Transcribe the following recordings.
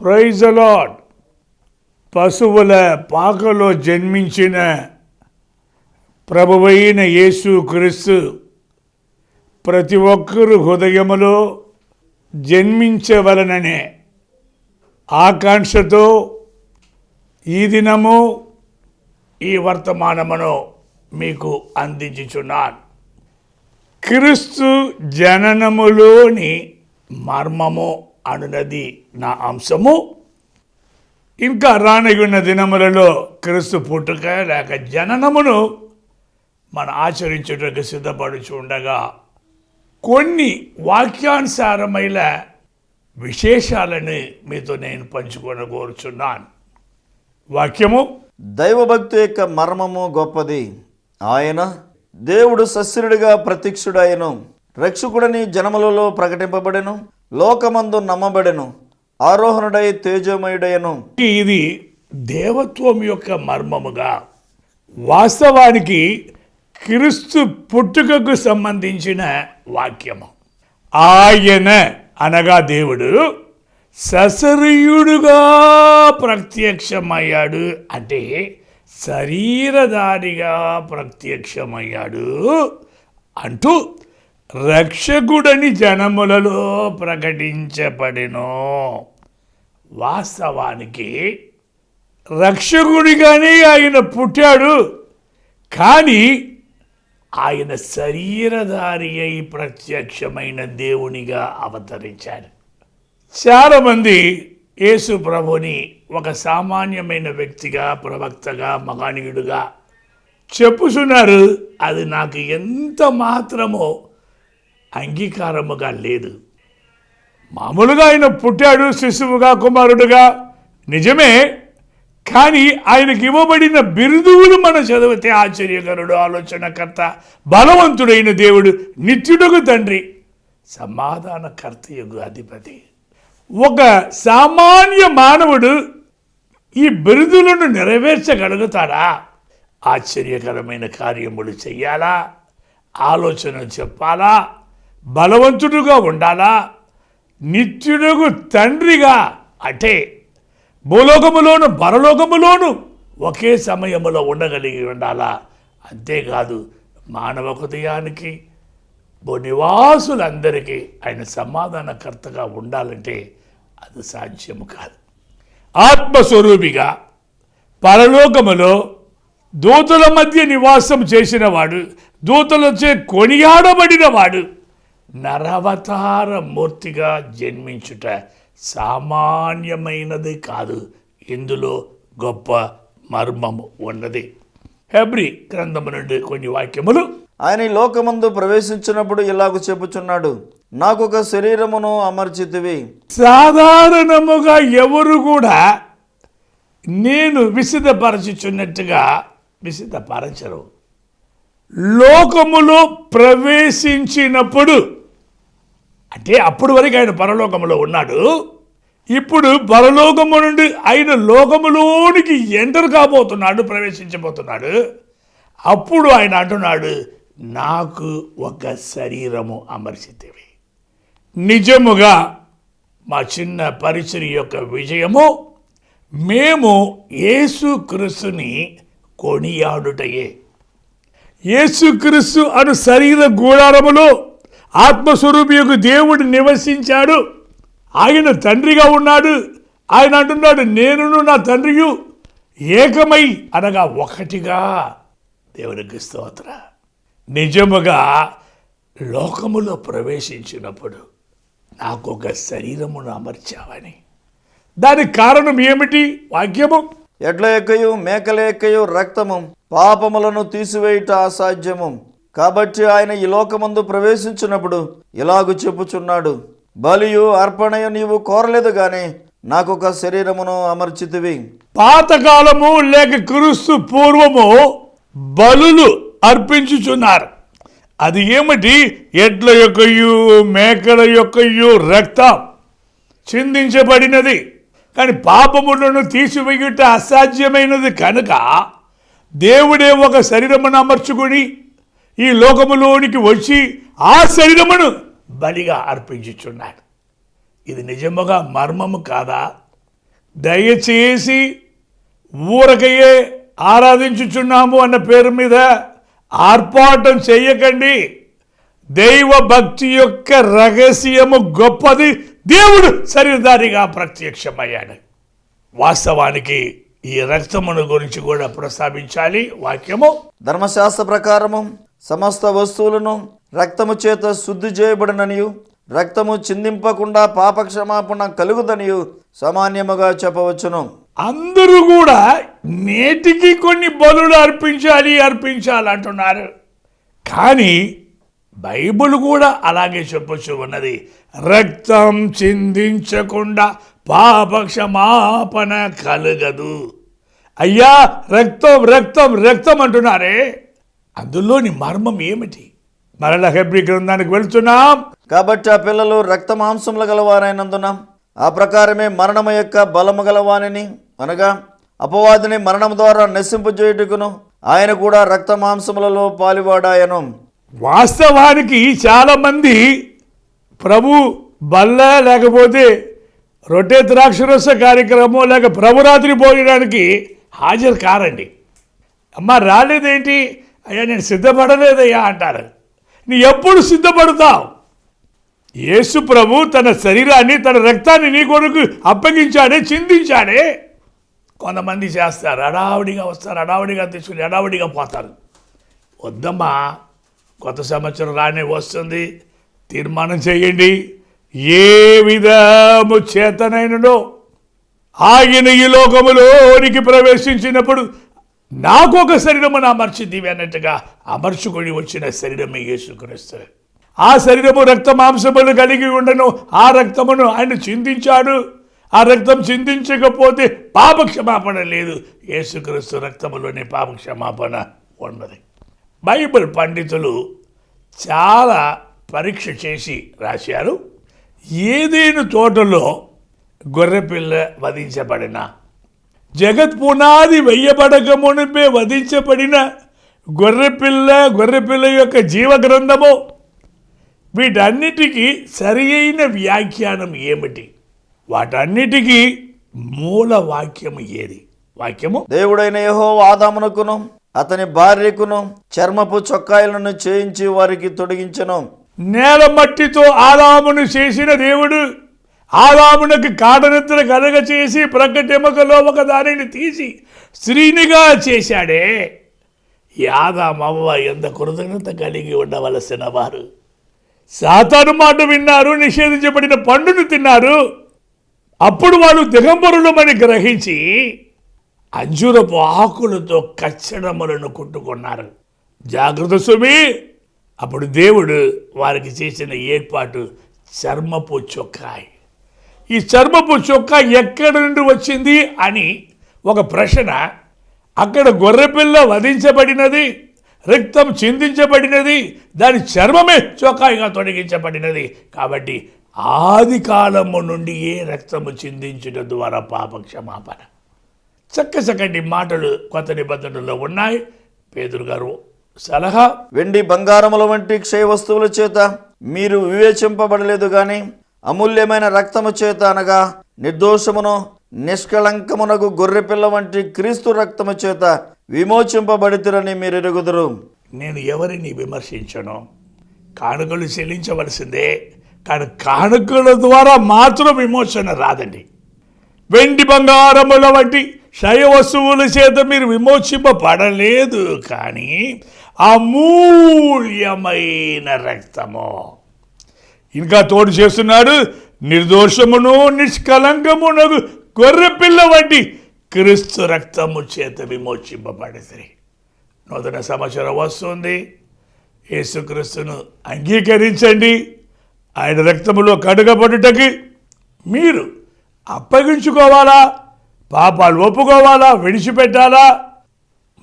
ప్రైజలాడ్ పశువుల పాకలో జన్మించిన ప్రభువైన యేసు క్రీస్తు ప్రతి ఒక్కరు హృదయములో జన్మించవలననే ఆకాంక్షతో ఈ దినము ఈ వర్తమానమును మీకు అందించుచున్నాను. క్రీస్తు జననములోని మర్మము అనునది నా అంశము. ఇంకా రానగిన దినములలో క్రీస్తు పుట్టుక లేక జననమును మనం ఆచరించుటకు సిద్ధపడుచు ఉండగా కొన్ని వాక్యానుసారమైన విశేషాలను మీతో నేను పంచుకొని కోరుచున్నాను. వాక్యము? దైవభక్తి యొక్క మర్మము గొప్పది. ఆయన దేవుడు సస్యుడిగా ప్రత్యక్షుడైన రక్షకుడని జనములలో ప్రకటింపబడెను. లోకమందు నమ్మబడెను ఆరోహణుడై తేజోమయుడయను ఇది దేవత్వం యొక్క మర్మముగా వాస్తవానికి క్రీస్తు పుట్టుకకు సంబంధించిన వాక్యము. ఆయన అనగా దేవుడు సశరీయుడుగా ప్రత్యక్షమయ్యాడు అంటే శరీరధారిగా ప్రత్యక్షమయ్యాడు అంటూ రక్షకుడని జనములలో ప్రకటించబడిను. వాస్తవానికి రక్షకుడిగానే ఆయన పుట్టాడు కానీ ఆయన శరీరధారి అయి ప్రత్యక్షమైన దేవునిగా అవతరించాడు. చాలామంది యేసు ప్రభుని ఒక సామాన్యమైన వ్యక్తిగా ప్రవక్తగా మహనీయుడుగా చెప్పుచున్నారు అది నాకు ఎంత మాత్రమో అంగీకారముగా లేదు. మామూలుగా ఆయన పుట్టాడు శిశువుగా కుమారుడుగా. నిజమే. కానీ ఆయనకి ఇవ్వబడిన బిరుదువులు మనం చదివితే ఆశ్చర్యకరుడు ఆలోచనకర్త బలవంతుడైన దేవుడు నిత్యుడుగు తండ్రి సమాధానకర్త యొక్క అధిపతి. ఒక సామాన్య మానవుడు ఈ బిరుదులను నెరవేర్చగలుగుతాడా? ఆశ్చర్యకరమైన కార్యములు చెయ్యాలా? ఆలోచన చెప్పాలా? బలవంతుడుగా ఉండాలా? నిత్యుడుగు తండ్రిగా? అంటే భూలోకములోను పరలోకములోను ఒకే సమయంలో ఉండగలిగి ఉండాలా? అంతేకాదు మానవ హృదయానికి నివాసులందరికీ ఆయన సమాధానకర్తగా ఉండాలంటే అది సాధ్యము కాదు. ఆత్మస్వరూపిగా పరలోకములో దూతల మధ్య నివాసం చేసినవాడు దూతలచే కొనియాడబడినవాడు నరవతార మూర్తిగా జన్మించుట సామాన్యమైనది కాదు. ఇందులో గొప్ప మర్మము ఉన్నది. హెబ్రి గ్రంథము నుండి కొన్ని వాక్యములు. ఆయన ఈ లోకమందు ప్రవేశించినప్పుడు ఇలాగ చెప్పుచున్నాడు. నాకొక శరీరమును అమర్చితివి. సాధారణముగా ఎవరు కూడా నేను విసిదపరచుచున్నట్టుగా విసిదపరచరు. లోకములో ప్రవేశించినప్పుడు అంటే అప్పుడు వరకు ఆయన పరలోకములో ఉన్నాడు. ఇప్పుడు పరలోకము నుండి ఆయన లోకములోనికి ఎంటర్ కాబోతున్నాడు ప్రవేశించబోతున్నాడు. అప్పుడు ఆయన అంటున్నాడు నాకు ఒక శరీరము అమర్చితివి. నిజముగా మా చిన్న పరిచయం యొక్క విజయము మేము యేసుక్రీస్తుని కొనియాడుటయే. యేసుక్రీస్తు అను శరీర గూడారములో ఆత్మస్వరూపి యొక్క దేవుడు నివసించాడు. ఆయన తండ్రిగా ఉన్నాడు. ఆయన అంటున్నాడు నేనును నా తండ్రియు ఏకమై అనగా ఒకటిగా దేవునికి స్తోత్ర. నిజముగా లోకములో ప్రవేశించినప్పుడు నాకు ఒక శరీరమును అమర్చావని దానికి కారణం ఏమిటి? వాక్యము. ఎడ్ల ఎక్కయు మేకల ఎక్కయు రక్తము పాపములను తీసివేయుట అసాధ్యము. కాబట్టి ఆయన ఈ లోకమందు ప్రవేశించినప్పుడు ఇలాగు చెప్పుచున్నాడు బలియు అర్పణయు నీవు కోరలేదు గాని నాకొక శరీరమును అమర్చితివి. పాతకాలము లేక క్రీస్తు పూర్వము బలులు అర్పించుచున్నారు. అది ఏమిటి? ఎడ్ల యొక్కయు మేకల యొక్కయు రక్తం చిందించబడినది. కానీ పాపములను తీసివేయుట అసాధ్యమైనది కనుక దేవుడే ఒక శరీరమును అమర్చుకొని ఈ లోకములోనికి వచ్చి ఆ శరీరమును బలిగా అర్పించుచున్నాడు. ఇది నిజముగా మర్మము కాదా? దయచేసి ఊరకయే ఆరాధించుచున్నాము అన్న పేరు మీద ఆర్పాటం చేయకండి. దైవ భక్తి యొక్క రహస్యము గొప్పది. దేవుడు శరీరధారిగా ప్రత్యక్షమయ్యాడు. వాస్తవానికి ఈ రక్తమును గురించి కూడా ప్రస్తావించాలి. వాక్యము ధర్మశాస్త్ర ప్రకారము సమస్త వస్తువులను రక్తము చేత శుద్ధి చేయబడిననియు రక్తము చిందింపకుండా పాపక్షమాపణ కలుగుదనియు సామాన్యముగా చెప్పవచ్చును. అందరూ కూడా నేటికి కొన్ని బలులు అర్పించాలి అర్పించాలి అంటున్నారు. కానీ బైబిల్ కూడా అలాగే చెప్పొచ్చు ఉన్నది. రక్తం చిందించకుండా పాపక్షమాపణ కలగదు. అయ్యా రక్తం రక్తం రక్తం అంటున్నారే? అందులోని మర్మం ఏమిటి? మరల హెబ్రి గ్రంథానికి వెళ్తున్నాం. కాబట్టి ఆ పిల్లలు రక్త మాంసములు గలవారైనందున ఆ ప్రకారమే మరణము యొక్క బలము గలవానిని అనగా అపవాదిని మరణం ద్వారా నశింపజేయుటకును ఆయన కూడా రక్త మాంసములలో పాలివాడాయను. వాస్తవానికి చాలామంది ప్రభు బల్ల లేకపోతే రొట్టె ద్రాక్షరస కార్యక్రమం లేక ప్రభురాత్రి భోజనానికి హాజరు కారండి. అమ్మ రాలేదేంటి? అయ్యా నేను సిద్ధపడలేదయ్యా అంటారు. నీ ఎప్పుడు సిద్ధపడతావు? యేసు ప్రభు తన శరీరాన్ని తన రక్తాన్ని నీ కొరకు అప్పగించాడే చిందించాడే. కొంతమంది చేస్తారు అడావుడిగా వస్తారు అడావుడిగా తీసుకుని అడావుడిగా పోతారు. వద్దమ్మా కొత్త సంవత్సరం రానే వస్తుంది తీర్మానం చేయండి. ఏ విధము చేతనైనడో ఆగిన ఈ లోకములోనికి ప్రవేశించినప్పుడు నాకు ఒక శరీరమును అమర్చింది అన్నట్టుగా అమర్చుకొని వచ్చిన శరీరమే యేసుక్రీస్తు. ఆ శరీరము రక్త మాంసములు కలిగి ఉండను ఆ రక్తమును ఆయన చిందించాడు. ఆ రక్తం చిందించకపోతే పాపక్షమాపణ లేదు. యేసుక్రీస్తు రక్తములోనే పాపక్షమాపణ ఉన్నది. బైబిల్ పండితులు చాలా పరీక్ష చేసి రాశారు. ఏదేను తోటలో గొర్రెపిల్ల వధించబడిన జగత్ పునాది వెయ్యబడక మునిపే వధించబడిన గొర్రెపిల్ల గొర్రెపిల్ల యొక్క జీవ గ్రంథము వీటన్నిటికీ సరి అయిన వ్యాఖ్యానం ఏమిటి? వాటన్నిటికీ మూల వాక్యము ఏది? వాక్యము? దేవుడైన యహో ఆదామునకును అతని భార్యకును చర్మపు చొక్కాయలను చేయించి వారికి తొడిగించెను. నేల మట్టితో ఆదామును చేసిన దేవుడు ఆదామునకు కాడనిద్ర కలగ చేసి ప్రకటెముకలో ఒక దానిని తీసి స్త్రీనిగా చేశాడే. యాదామవ్వ ఎంత కృతజ్ఞత కలిగి ఉండవలసిన వారు. సాతాను మాట విన్నారు నిషేధించబడిన పండును తిన్నారు. అప్పుడు వాళ్ళు దిగంబరులమని గ్రహించి అంజూరపు ఆకులతో కచ్చడములను కుట్టుకున్నారు. జాగ్రత్త సుమి అప్పుడు దేవుడు వారికి చేసిన ఏర్పాటు చర్మపు చొక్కాయి. ఈ చర్మపు చొక్కా ఎక్కడి నుండి వచ్చింది అని ఒక ప్రశ్న అక్కడ గొర్రెపిల్ల వధించబడినది రక్తం చిందించబడినది దాని చర్మమే చొక్కాయిగా తొలగించబడినది. కాబట్టి ఆది కాలము నుండి ఏ రక్తము చిందించడం ద్వారా పాప క్షమాపణ చక్క చక్కటి మాటలు కొత్త నిబంధనలో ఉన్నాయి. పేదరు గారు సలహా? వెండి బంగారముల వంటి క్షయ వస్తువుల చేత మీరు వివేచింపబడలేదు కానీ అమూల్యమైన రక్తము చేత అనగా నిర్దోషమును నిష్కళంకమునకు గొర్రెపిల్ల వంటి క్రీస్తు రక్తము చేత విమోచింపబడితిరని మీరు ఎరుగుదురు నేను ఎవరిని విమర్శించను? కానుకలు చెల్లించవలసిందే కానీ కానుకల ద్వారా మాత్రం విమోచన రాదండి. వెండి బంగారముల వంటి క్షయ వస్తువుల చేత మీరు విమోచింపబడలేదు కానీ అమూల్యమైన రక్తము. ఇంకా తోడు చేస్తున్నాడు నిర్దోషమును నిష్కలంకమునకు గొర్రెపిల్ల వంటి క్రీస్తు రక్తము చేత విమోచింపబడితే నూతన సమాచారం వస్తుంది. యేసుక్రీస్తును అంగీకరించండి. ఆయన రక్తములో కడుగబడుటకి మీరు అప్పగించుకోవాలా? పాపాలు ఒప్పుకోవాలా? విడిచిపెట్టాలా?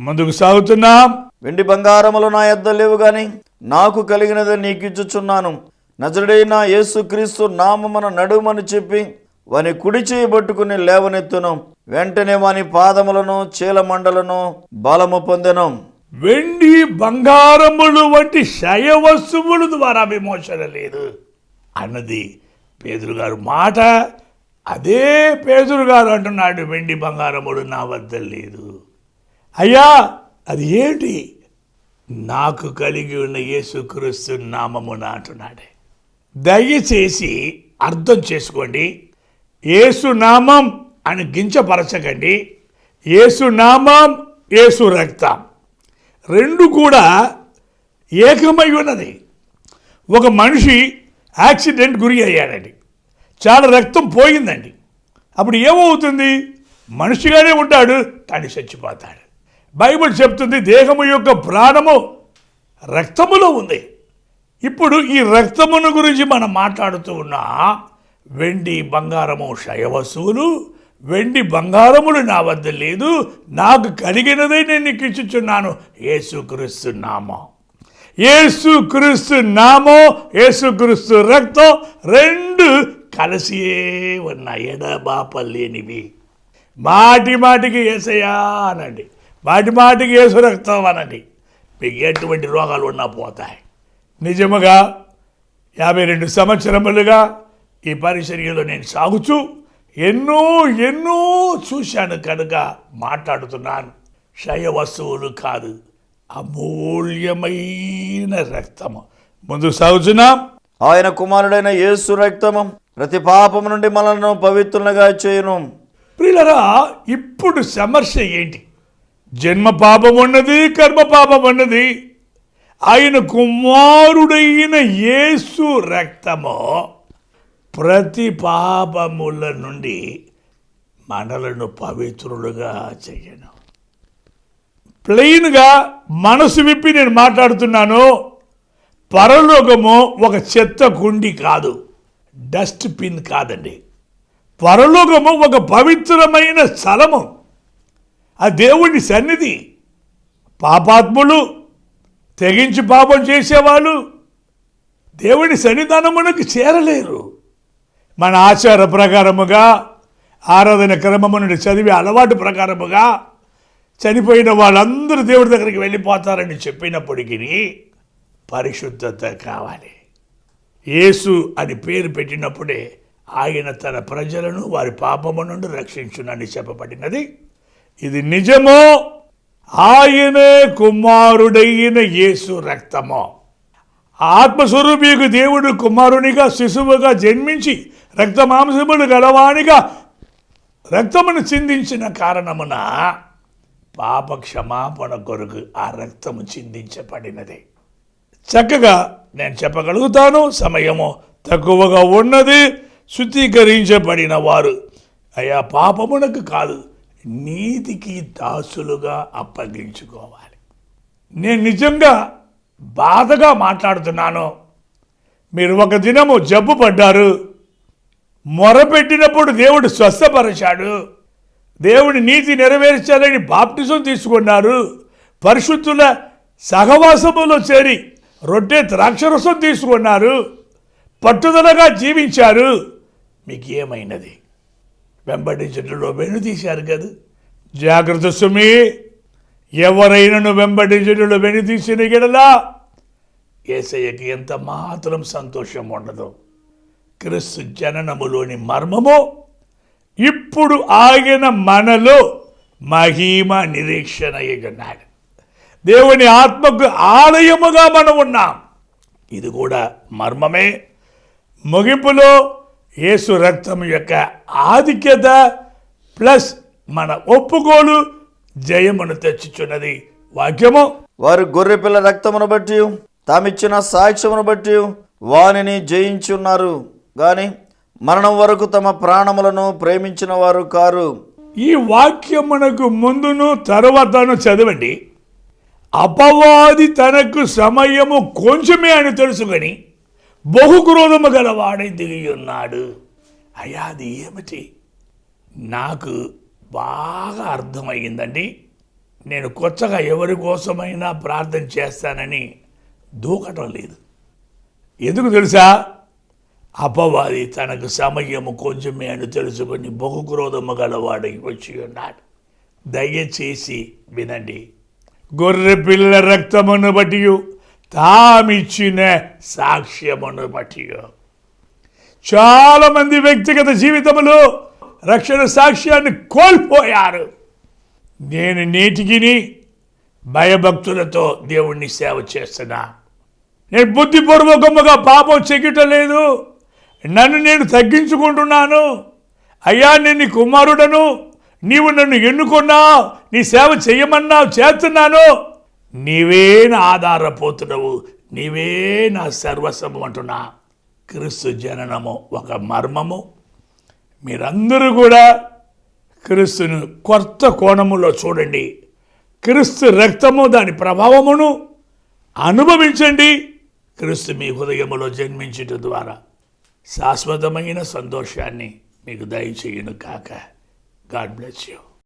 ముందుకు సాగుతున్నాం. వెండి బంగారములు నా యొద్ద లేవు కానీ నాకు కలిగినది నీకిచ్చుచున్నాను నజరుడైన యేసుక్రీస్తు నామమున నడుమని చెప్పి వాని కుడి చేయి పట్టుకుని లేవనెత్తును. వెంటనే వాని పాదములను చీలమండలను బలము పొందెను. వెండి బంగారములు వంటి శయ వస్తువుల ద్వారా విమోచన లేదు అన్నది పేదరు గారు మాట. అదే పేదరు గారు అంటున్నాడు వెండి బంగారముడు నా వద్ద లేదు. అయ్యా అది ఏంటి? నాకు కలిగి ఉన్న యేసుక్రీస్తు నామమున అంటున్నాడే. దయచేసి అర్థం చేసుకోండి. ఏసునామం అని గించపరచకండి. ఏసునామం నామం రక్తం. రెండు కూడా ఏకమై ఉన్నది. ఒక మనిషి యాక్సిడెంట్ గురి అయ్యాడండి. చాలా రక్తం పోయిందండి. అప్పుడు ఏమవుతుంది? మనిషిగానే ఉంటాడు కానీ చచ్చిపోతాడు. బైబిల్ చెప్తుంది దేహము యొక్క ప్రాణము రక్తములో ఉంది. ఇప్పుడు ఈ రక్తమును గురించి మనం మాట్లాడుతూ ఉన్న వెండి బంగారము క్షయవస్తువులు వెండి బంగారములు నా వద్ద లేదు నాకు కలిగినదే నేను నీకు ఇచ్చుచున్నాను. యేసుక్రీస్తు నామం. ఏసుక్రీస్తు నామో నామం రక్తం రెండు కలిసియే ఉన్న ఎడబాపలేనివి. మాటి మాటికి ఏసయ్యా అనండి. మాటి మాటికి ఏసు రక్తం అనండి. మీకు ఎటువంటి రోగాలు ఉన్నా పోతాయి. నిజముగా యాభై రెండు సంవత్సరములుగా ఈ పరిచర్యలో నేను సాగుచూ ఎన్నో ఎన్నో చూశాను కనుక మాట్లాడుతున్నాను. క్షయ వస్తువులు కాదు అమూల్యమైన రక్తము. ముందు సాగుచున్నాం. ఆయన కుమారుడైన యేసు రక్తము ప్రతి పాపము నుండి మనలను పవిత్రులుగా చేయును. ప్రియులరా ఇప్పుడు సమస్య ఏంటి? జన్మ పాపం ఉన్నది కర్మ పాపం ఉన్నది. ఆయన కుమారుడైన యేసు రక్తము ప్రతి పాపముల నుండి మనలను పవిత్రులుగా చేయను. ప్లెయిన్గా మనసు విప్పి నేను మాట్లాడుతున్నాను. పరలోకము ఒక చెత్త కుండి కాదు డస్ట్ బిన్ కాదండి. పరలోకము ఒక పవిత్రమైన స్థలము. ఆ దేవుని సన్నిధి పాపాత్ములు తెగించి పాపం చేసేవాళ్ళు దేవుని సన్నిధానమునకు చేరలేరు. మన ఆచార ప్రకారముగా ఆరాధన క్రమము నుండి చదివే అలవాటు ప్రకారముగా చనిపోయిన వాళ్ళందరూ దేవుడి దగ్గరికి వెళ్ళిపోతారని చెప్పినప్పటికీ పరిశుద్ధత కావాలి. యేసు అని పేరు పెట్టినప్పుడే ఆయన తన ప్రజలను వారి పాపము నుండి రక్షించునని చెప్పబడినది. ఇది నిజమో ఆయనే కుమారుడైన యేసు రక్తము. ఆత్మస్వరూపీకు దేవుడు కుమారునిగా శిశువుగా జన్మించి రక్త మాంసములు గలవానిగా రక్తమును చిందించిన కారణమున పాప క్షమాపణ కొరకు ఆ రక్తము చిందించబడినది. చక్కగా నేను చెప్పగలుగుతాను సమయము తక్కువగా ఉన్నది శుద్ధీకరించబడిన వారు. అయా పాపమునకు కాదు నీతికి దాసులుగా అప్పగించుకోవాలి. నేను నిజంగా బాధగా మాట్లాడుతున్నాను. మీరు ఒక దినము జబ్బు పడ్డారు. మొరపెట్టినప్పుడు దేవుడు స్వస్థపరిచాడు. దేవుడి నీతి నెరవేర్చాలని బాప్టిజం తీసుకున్నారు. పరిశుద్ధుల సహవాసములో చేరి రొట్టె ద్రాక్షరసం తీసుకున్నారు. పట్టుదలగా జీవించారు. మీకు ఏమైనది? వెంబడించడంలో వెను తీశారు కదా. జాగ్రత్త సుమి. ఎవరైనాను వెంబడించడంలో వెను తీసిన గడలా ఏసయ్యకి ఎంత మాత్రం సంతోషం ఉండదు. క్రిస్తు జననములోని మర్మము ఇప్పుడు ఆయన మనలో మహిమ నిరీక్షణ ఎగన్నాడు దేవుని ఆత్మకు ఆలయముగా మనం ఉన్నాం. ఇది కూడా మర్మమే. ముగింపులో యేసు రక్తం యొక్క ఆధిక్యత ప్లస్ మన ఒప్పుకోలు జయమును తెచ్చుచున్నది వాక్యము. వారు గొర్రెపిల్ల రక్తమును బట్టి తామిచ్చిన సాక్ష్యమును బట్టి వానిని జయించి ఉన్నారు గాని మరణం వరకు తమ ప్రాణములను ప్రేమించిన వారు కారు. ఈ వాక్యమునకు ముందును తరువాతను చదవండి. అపవాది తనకు సమయము కొంచెమే అని తెలుసుకొని బహుక్రోధము గలవాడై దిగి ఉన్నాడు అయ్యా అది ఏమిటి? నాకు బాగా అర్థమయ్యిందండి. నేను కొత్తగా ఎవరి కోసమైనా ప్రార్థన చేస్తానని దూకటం లేదు. ఎందుకు తెలుసా? అపవాది తనకు సమయము కొంచెమే అని తెలుసుకొని బహుక్రోధము గలవాడై వచ్చి ఉన్నాడు దయచేసి వినండి. గొర్రె పిల్ల రక్తమును బట్టి తామిచ్చిన సాక్ష్యమును బట్టి చాలామంది వ్యక్తిగత జీవితములు రక్షణ సాక్ష్యాన్ని కోల్పోయారు. నేను నేటికిని భయభక్తులతో దేవుణ్ణి సేవ చేస్తున్నా. నేను బుద్ధిపూర్వకముగా పాపం చెయ్యటం లేదు నన్ను నేను తగ్గించుకుంటున్నాను. అయ్యా నేను నీ కుమారుడను నీవు నన్ను ఎన్నుకున్నావు నీ సేవ చేయమన్నావు చేస్తున్నాను. నీవే నా ఆధారపోతున్నావు నీవే నా సర్వస్వము అంటున్నా. క్రీస్తు జననము ఒక మర్మము. మీరందరూ కూడా క్రీస్తును కొత్త కోణములో చూడండి. క్రీస్తు రక్తము దాని ప్రభావమును అనుభవించండి. క్రీస్తు మీ హృదయములో జన్మించటం ద్వారా శాశ్వతమైన సంతోషాన్ని మీకు దయచేయను కాక. God bless you.